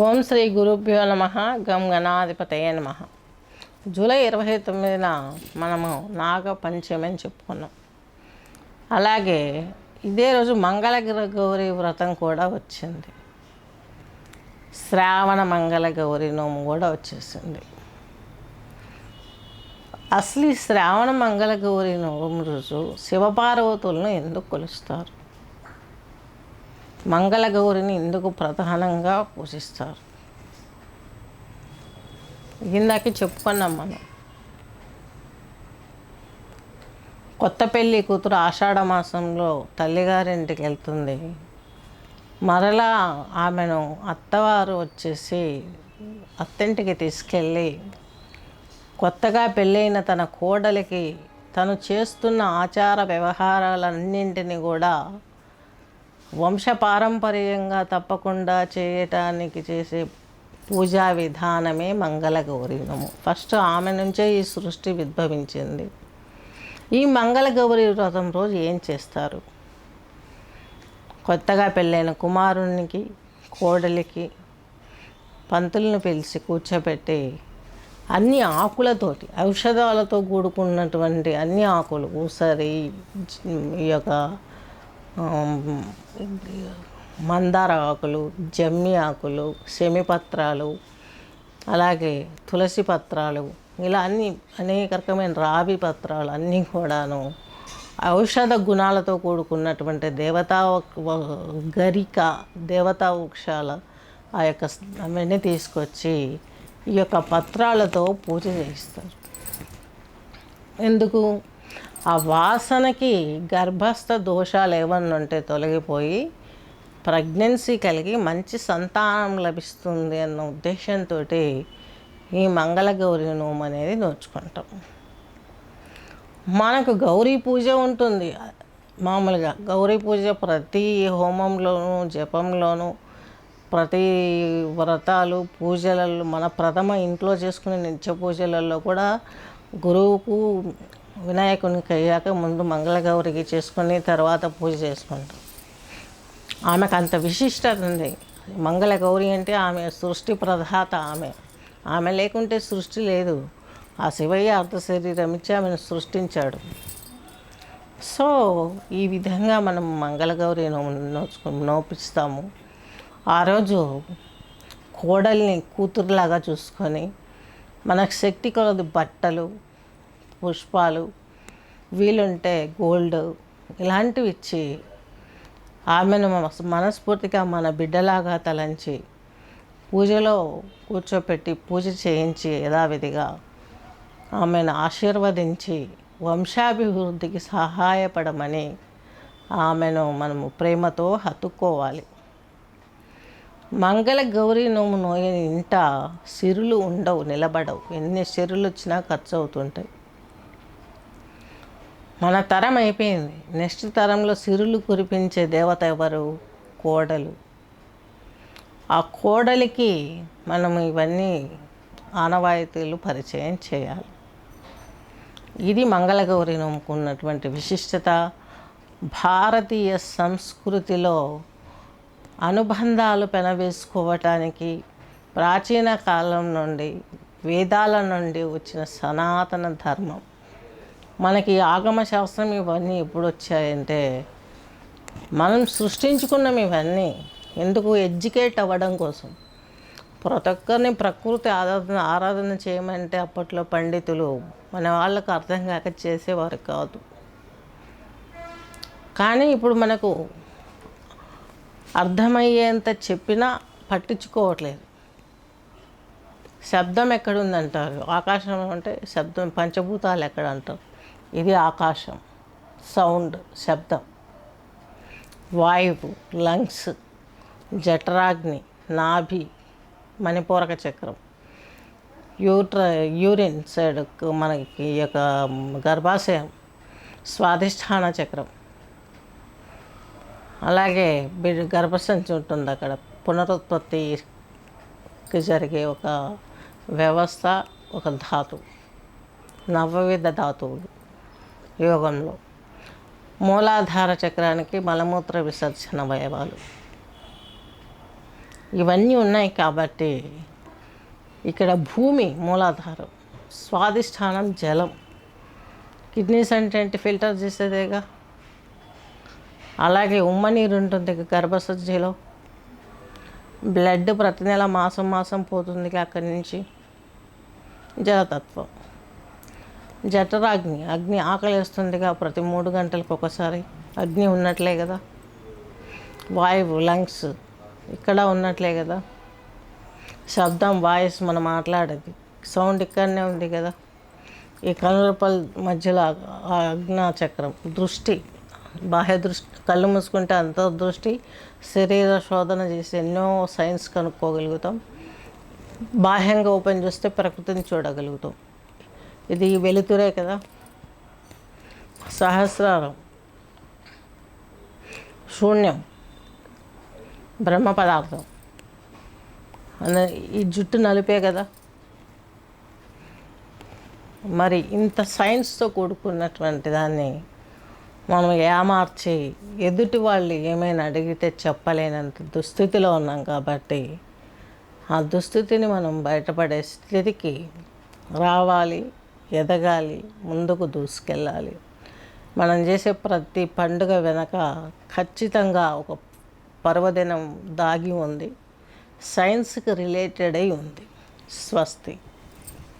ఓం శ్రీ గురుభ్యో నమ గం గణాధిపతయ నమ. జూలై ఇరవై తొమ్మిదిన మనము నాగ పంచమి అని చెప్పుకున్నాం. అలాగే ఇదే రోజు మంగళగిర గౌరి వ్రతం కూడా వచ్చింది. శ్రావణ మంగళ గౌరి నోము కూడా వచ్చేసింది. అసలు ఈ శ్రావణ మంగళ గౌరి నోము రోజు శివపార్వతులను ఎందుకు కొలుస్తారు? మంగళగౌరిని ఎందుకు ప్రధానంగా పూజిస్తారు ఇందాక చెప్పుకున్నాం మనం. కొత్త పెళ్ళి కూతురు ఆషాఢ మాసంలో తల్లిగారింటికి వెళ్తుంది. మరలా ఆమెను అత్తవారు వచ్చేసి అత్తింటికి తీసుకెళ్ళి కొత్తగా పెళ్ళైన తన కోడలికి తను చేస్తున్న ఆచార వ్యవహారాలన్నింటినీ కూడా వంశపారంపర్యంగా తప్పకుండా చేయటానికి చేసే పూజా విధానమే మంగళగౌరీనము ఫస్ట్ ఆమె నుంచే ఈ సృష్టి ఉద్భవించింది. ఈ మంగళగౌరి వ్రతం రోజు ఏం చేస్తారు? కొత్తగా పెళ్ళైన కుమారునికి కోడలికి పంతులను పిలిచి కూర్చోబెట్టి అన్ని ఆకులతోటి ఔషధాలతో కూడుకున్నటువంటి అన్ని ఆకులు ఊసరి ఈ యొక్క మందార ఆకులు జమ్మి ఆకులు శమిపత్రాలు అలాగే తులసి పత్రాలు ఇలా అన్ని అనేక రకమైన రావి పత్రాలు అన్నీ కూడాను ఔషధ గుణాలతో కూడుకున్నటువంటి దేవతా గరిక దేవతా వృక్షాల ఆ యొక్క అవన్నీ తీసుకొచ్చి ఈ యొక్క పత్రాలతో పూజ చేయిస్తారు. ఎందుకు? ఆ వాసనకి గర్భస్థ దోషాలు ఏమన్నా ఉంటే తొలగిపోయి ప్రెగ్నెన్సీ కలిగి మంచి సంతానం లభిస్తుంది అన్న ఉద్దేశంతో ఈ మంగళగౌరి నోము అనేది నోచుకుంటాం. మనకు గౌరీ పూజ ఉంటుంది. మామూలుగా గౌరీ పూజ ప్రతి హోమంలోనూ జపంలోనూ ప్రతి వ్రతాలు పూజలలో మన ప్రథమ ఇంట్లో చేసుకునే నిత్య పూజలలో కూడా గురువుకు వినాయకునికి అయ్యాక ముందు మంగళగౌరికి చేసుకొని తర్వాత పూజ చేసుకుంటాం. ఆమెకు అంత విశిష్టత ఉంది. మంగళగౌరి అంటే ఆమె సృష్టి ప్రధాత ఆమె. ఆమె లేకుంటే సృష్టి లేదు. ఆ శివయ్య అర్ధ శరీరం ఇచ్చి ఆమెను సృష్టించాడు. సో ఈ విధంగా మనం మంగళగౌరి నోచుకు నోపిస్తాము. ఆ రోజు కోడల్ని కూతురులాగా చూసుకొని మనకు శక్తి కొలది బట్టలు పుష్పాలు వీలుంటే గోల్డ్ ఇలాంటివి ఇచ్చి ఆమెను మనస్ఫూర్తిగా మన బిడ్డలాగా తలంచి పూజలో కూర్చోపెట్టి పూజ చేయించి యథావిధిగా ఆమెను ఆశీర్వదించి వంశాభివృద్ధికి సహాయపడమని ఆమెను మనము ప్రేమతో హత్తుకోవాలి. మంగళ గౌరీ నోము నోయని ఇంట సిరులు ఉండవు నిలబడవు. ఎన్ని సిరులు వచ్చినా ఖర్చు అవుతుంటాయి మన తరం అయిపోయింది. నెక్స్ట్ తరంలో సిరులు కురిపించే దేవత ఎవరు? కోడలు. ఆ కోడలికి మనం ఇవన్నీ ఆనవాయితీలు పరిచయం చేయాలి. ఇది మంగళగౌరి నమ్ముకున్నటువంటి విశిష్టత. భారతీయ సంస్కృతిలో అనుబంధాలు పెనవేసుకోవటానికి ప్రాచీన కాలం నుండి వేదాల నుండి వచ్చిన సనాతన ధర్మం. మనకి ఆగమ శాస్త్రం ఇవన్నీ ఎప్పుడు వచ్చాయంటే మనం సృష్టించుకున్నాం ఇవన్నీ ఎందుకు ఎడ్యుకేట్ అవ్వడం కోసం. ప్రతి ఒక్కరిని ప్రకృతి ఆరాధన ఆరాధన చేయమంటే అప్పట్లో పండితులు మన వాళ్ళకు అర్థం కాక చేసేవారు కాదు. కానీ ఇప్పుడు మనకు అర్థమయ్యేంత చెప్పినా పట్టించుకోవట్లేదు. శబ్దం ఎక్కడుందంటారు? ఆకాశం అంటే శబ్దం పంచభూతాలు ఎక్కడ అంటారు ఇది ఆకాశం. సౌండ్ శబ్దం. వాయువు లంగ్స్ జఠరాగ్ని నాభి మణిపూరక చక్రం. యూట్ర యూరిన్ సైడ్ మనకి ఈ యొక్క గర్భాశయం స్వాధిష్టాన చక్రం. అలాగే బిడ్డ గర్భసంచి ఉంటుంది అక్కడ. పునరుత్పత్తికి జరిగే ఒక వ్యవస్థ ఒక ధాతు. నవవిధ ధాతువులు. యోగంలో. మూలాధార చక్రానికి మలమూత్ర విసర్జన అవయవాలు ఇవన్నీ ఉన్నాయి కాబట్టి ఇక్కడ భూమి మూలాధారం స్వాదిష్టానం జలం. కిడ్నీస్ అంటే ఏంటి? ఫిల్టర్ చేసేదేగా? అలాగే ఉమ్మ నీరు ఉంటుంది గర్భసజ్జలో. బ్లడ్ ప్రతి నెల మాసం మాసం పోతుంది అక్కడి నుంచి. జలతత్వం. జఠరాగ్ని అగ్ని. ఆకలిస్తుందిగా ప్రతి మూడు గంటలకు ఒకసారి. అగ్ని ఉన్నట్లే కదా. వాయువు లంగ్స్ ఇక్కడ ఉన్నట్లే కదా. శబ్దం వాయిస్ మనం మాట్లాడేది. సౌండ్ ఇక్కడనే ఉంది కదా. ఈ కనులపల్ మధ్యలో ఆ చక్రం దృష్టి బాహ్య దృష్టి కళ్ళు మూసుకుంటే అంతర్దృష్టి శరీర శోధన చేసి ఎన్నో సైన్స్ కనుక్కోగలుగుతాం. బాహ్యంగా ఓపెన్ చేస్తే ప్రకృతిని చూడగలుగుతాం. ఇది వెలుతురే కదా. సహస్రారం. శూన్యం. బ్రహ్మ పదార్థం. అన్న- ఈ జుట్టు నలిపే కదా. మరి ఇంత సైన్స్తో కూడుకున్నటువంటి దాన్ని మనం ఏమార్చి ఎదుటి వాళ్ళు ఏమైనా అడిగితే చెప్పలేనంత దుస్థితిలో ఉన్నాం కాబట్టి ఆ దుస్థితిని మనం బయటపడే స్థితికి రావాలి. ఎదగాలి ముందుకు దూసుకెళ్ళాలి. మనం చేసే ప్రతి పండుగ వెనక ఖచ్చితంగా ఒక పర్వదినం దాగి ఉంది. సైన్స్కి రిలేటెడ్ అయి ఉంది. స్వస్తి.